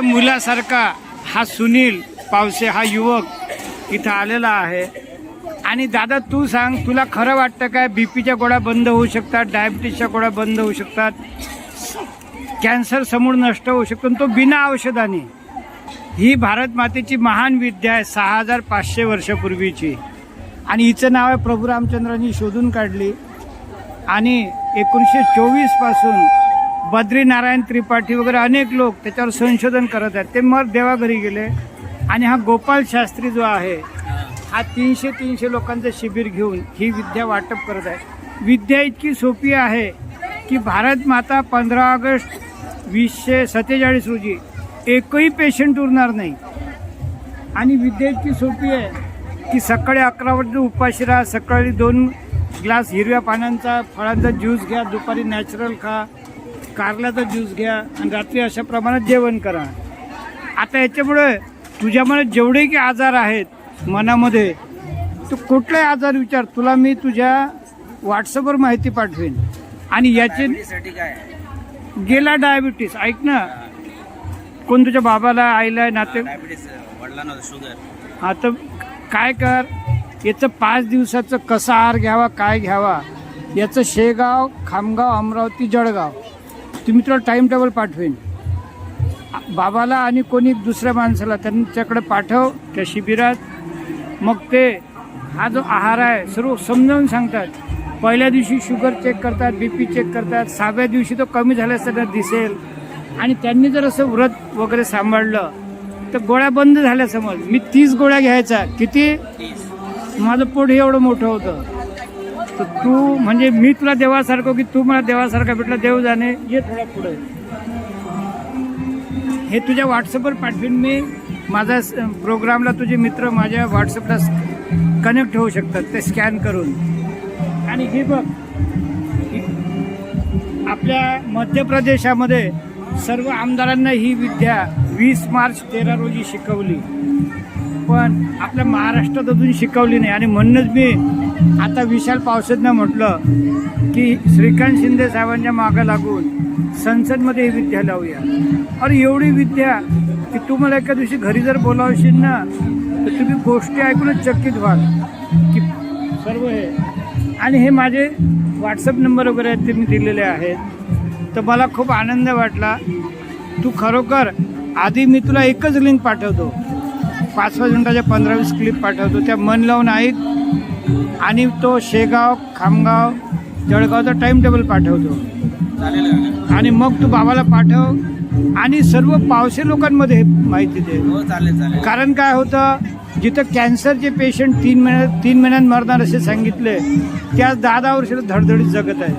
मुलासारखा हा सुनील पावसे हा युवक इथं आलेला आहे. आणि दादा तू सांग तुला खरं वाटतं काय? बीपीच्या गोळ्या बंद होऊ शकतात डायबिटीसच्या गोळ्या बंद होऊ शकतात. कॅन्सर समोर नष्ट होऊ शकतो आणि तो बिना औषधाने. ही भारत मातेची महान विद्या आहे सहा हजार पाचशे वर्षापूर्वीची. आणि हिचं नाव आहे प्रभू रामचंद्रांनी शोधून काढली. आणि एकोणीसशे चोवीसपासून बद्रीनारायण त्रिपाठी वगैरे अनेक लोक त्याच्यावर संशोधन करत आहेत. ते मर देवाघरी गेले. आणि हा गोपाल शास्त्री जो आहे हा तीनशे तीनशे लोकांचं शिबिर घेऊन ही विद्या वाटप करत आहे. विद्या इतकी सोपी आहे की भारत माता पंधरा ऑगस्ट वीसशे सत्तेचाळीस रोजी एकही पेशंट उरणार नाही. आणि विद्या इतकी सोपी आहे की सकाळी अकरा वाजता उपाशी राहा सकाळी दोन ग्लास हिरव्या पानांचा फळांचा ज्यूस घ्या दुपारी नॅचरल खा कारल्याचा ज्यूस घ्या आणि रात्री अशा प्रमाणात जेवण करा. आता याच्यामुळे तुझ्यामध्ये जेवढे की आजार आहेत मनामध्ये तू कुठलाही आजार विचार तुला मी तुझ्या व्हॉट्सअपवर माहिती पाठवेन. आणि याचे गेला डायबिटीस ऐक ना. कोण तुझ्या बाबाला आईला नाते शुगर हा तर काय कर याचं पाच दिवसाचं कसा आहार घ्यावा काय घ्यावा? याचं शेगाव खामगाव अमरावती जळगाव. तुम्ही तुला टाईम टेबल पाठवेन. बाबाला आणि कोणी दुसऱ्या माणसाला त्यांच्याकडे पाठव त्या शिबिरात. मग ते हा जो आहार आहे सर्व समजावून सांगतात. पहिल्या दिवशी शुगर चेक करतात बी पी चेक करतात. सहाव्या दिवशी तो कमी झाल्यासारखं दिसेल. आणि त्यांनी जर असं व्रत वगैरे सांभाळलं तर गोळ्या बंद झाल्या समज. मी तीस गोळ्या घ्यायचा. किती? माझं पोट हे एवढं मोठं होतं. तर तू म्हणजे मी तुला देवासारखं की तू मला देवासारखा भेटला देव जाणे. ये थोडा पुढे. हे तुझ्या व्हॉट्सअपवर पाठवीन मी. माझा स- प्रोग्रामला तुझे मित्र माझ्या व्हॉट्सअपला कनेक्ट होऊ शकतात. ते स्कॅन करून. आणि हे बघ आपल्या मध्य प्रदेशामध्ये सर्व आमदारांना ही विद्या वीस मार्च तेरा रोजी शिकवली. पण आपल्या महाराष्ट्रात अजून शिकवली नाही. आणि म्हणूनच मी आता विशाल पावसेंना म्हटलं की श्रीकांत शिंदे साहेबांच्या मागं लागून संसदमध्ये ही विद्या लावूया. अरे एवढी विद्या की तू मला एका दिवशी घरी जर बोलावशील ना तर तुम्ही गोष्टी ऐकूनच चकित व्हाल. की सर्व हे. आणि हे माझे व्हॉट्सअप नंबर वगैरे आहेत ते मी दिलेले आहेत. तर मला खूप आनंद वाटला. तू खरोखर आधी मी तुला एकच लिंक पाठवतो. पाच पाच मिनिटाच्या पंधरा वीस क्लिप पाठवतो. त्या मन लावून ऐक. आणि तो शेगाव खामगाव जळगावचा टाइम टेबल पाठवतो. आणि मग तू बाबाला पाठव. आणि सर्व पावसे लोकांमध्ये माहिती दे. हो कारण काय होतं जिथं कॅन्सरचे पेशंट तीन महिन्यात तीन महिन्यात मरणार असे सांगितले त्या दहा दहा वर्ष धडधडीत जगत आहे.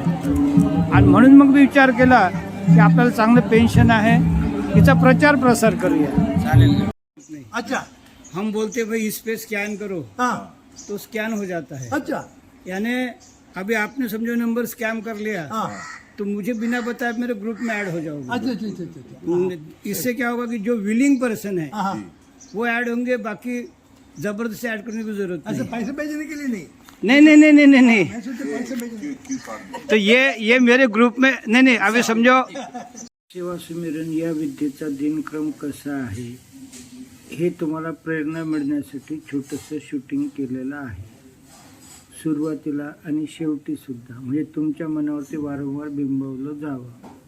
आणि म्हणून मग मी विचार केला की आपल्याला चांगलं पेन्शन आहे. तिचा प्रचार प्रसार करूया. चालेल. अच्छा. हम बोलते भाई इस पे स्कैन करो। हाँ। तो स्कैन हो जाता है। अच्छा। यानी अभी आपने समझो नंबर स्कैम कर लिया। हाँ। तो मुझे बिना बताए मेरे ग्रुप में ऐड हो जाओगे। अच्छा अच्छा अच्छा अच्छा इससे क्या होगा कि जो विलिंग पर्सन है हाँ वो ऐड होंगे बाकी ज़बरदस्ती ऐड करने की ज़रूरत अच्छा पैसे भेजने के लिए नहीं? नहीं नहीं नहीं नहीं नहीं। पैसे भेजने। तो ये ये मेरे ग्रुप में नहीं नहीं अभी समझो। सेवा सुमिरन या विद्येचा दिनक्रम कसा आहे हे तुम्हाला प्रेरणा मिळण्यासाठी छोटंसं शूटिंग केलेलं आहे. सुरुवातीला आणि शेवटीसुद्धा म्हणजे तुमच्या मनावरती वारंवार बिंबवलं जावं.